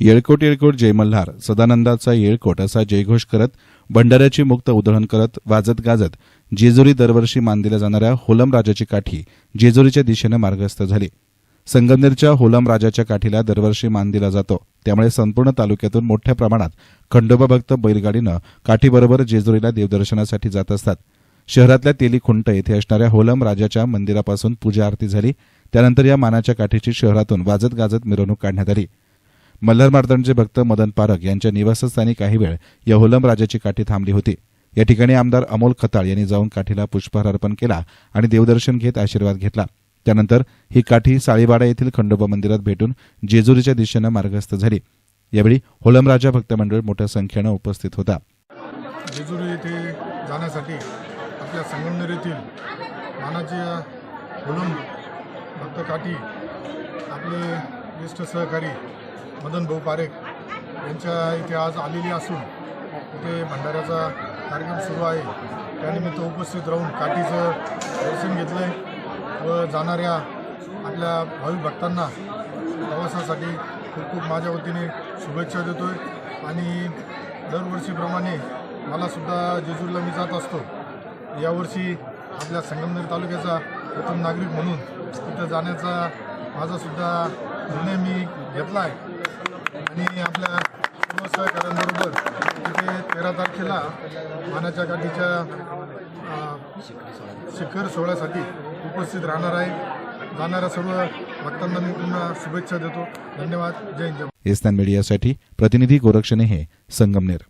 येळकोट येळकोट जय मल्हार. सदानंदाचा येळकोट असा जयघोष करत भंडाऱ्याची मुक्त उधळण करत वाजत गाजत जेजुरी दरवर्षी मान दिल्या जाणाऱ्या होलम राजाची काठी जेजुरीच्या दिशेनं मार्गस्थ झाली. संगमनेरच्या होलम राजाच्या काठीला दरवर्षी मान दिला जातो. त्यामुळे संपूर्ण तालुक्यातून मोठ्या प्रमाणात खंडोबा भक्त बैलगाडीनं काठीबरोबर जेजुरीला देवदर्शनासाठी जात असतात. शहरातल्या तेली खुंट येथे असणाऱ्या होलम राजाच्या मंदिरापासून पूजा आरती झाली. त्यानंतर या मानाच्या काठीची शहरातून वाजत गाजत मिरवणूक काढण्यात आली. मल्हार मार्तंडचे भक्त मदन पारख यांच्या निवासस्थानी काही वेळ या होलम राजाची काठी थांबली होती. या ठिकाणी आमदार अमोल खताळ यांनी जाऊन काठीला पुष्पहार अर्पण केला आणि देवदर्शन घेत आशीर्वाद घेतला. त्यानंतर ही काठी साळीवाडा येथील खंडोबा मंदिरात भेटून जेजुरीच्या दिशेनं मार्गस्थ झाली. यावेळी होलमराजा भक्त मंडळ मोठ्या संख्येनं उपस्थित होता. जेजुरी येथे जाण्यासाठी आपल्या संगमनेर येथील मानाची भक्त काठी आपले ज्येष्ठ सहकारी मदन भाऊ पारेख यांच्या इथे आज आलेली असून इथे भंडाऱ्याचा कार्यक्रम सुरू आहे. त्यानिमित्त उपस्थित राहून काठीचं दर्शन घेतलं आहे व जाणाऱ्या आपल्या भाविक भक्तांना प्रवासासाठी खूप खूप माझ्या वतीने शुभेच्छा देतो आहे आणि दरवर्षीप्रमाणे मलासुद्धा जेजूरला मी जात असतो. यावर्षी आपल्या संगमनेर तालुक्याचा प्रथम नागरिक म्हणून तिथं जाण्याचा माझासुद्धा निर्णय मी घेतला आहे आणि आपल्या सर्व सहकाऱ्यांबरोबर तिथे तेरा तारखेला मानाच्या गाठीच्या शिखर सोहळ्यासाठी उपस्थित राहणार आहे. जाणाऱ्या सर्व भक्तांना मी पुन्हा शुभेच्छा देतो. धन्यवाद. जय हिंद. जय एस्तान मीडियासाठी प्रतिनिधी गोरक्षणे हे संगमनेर.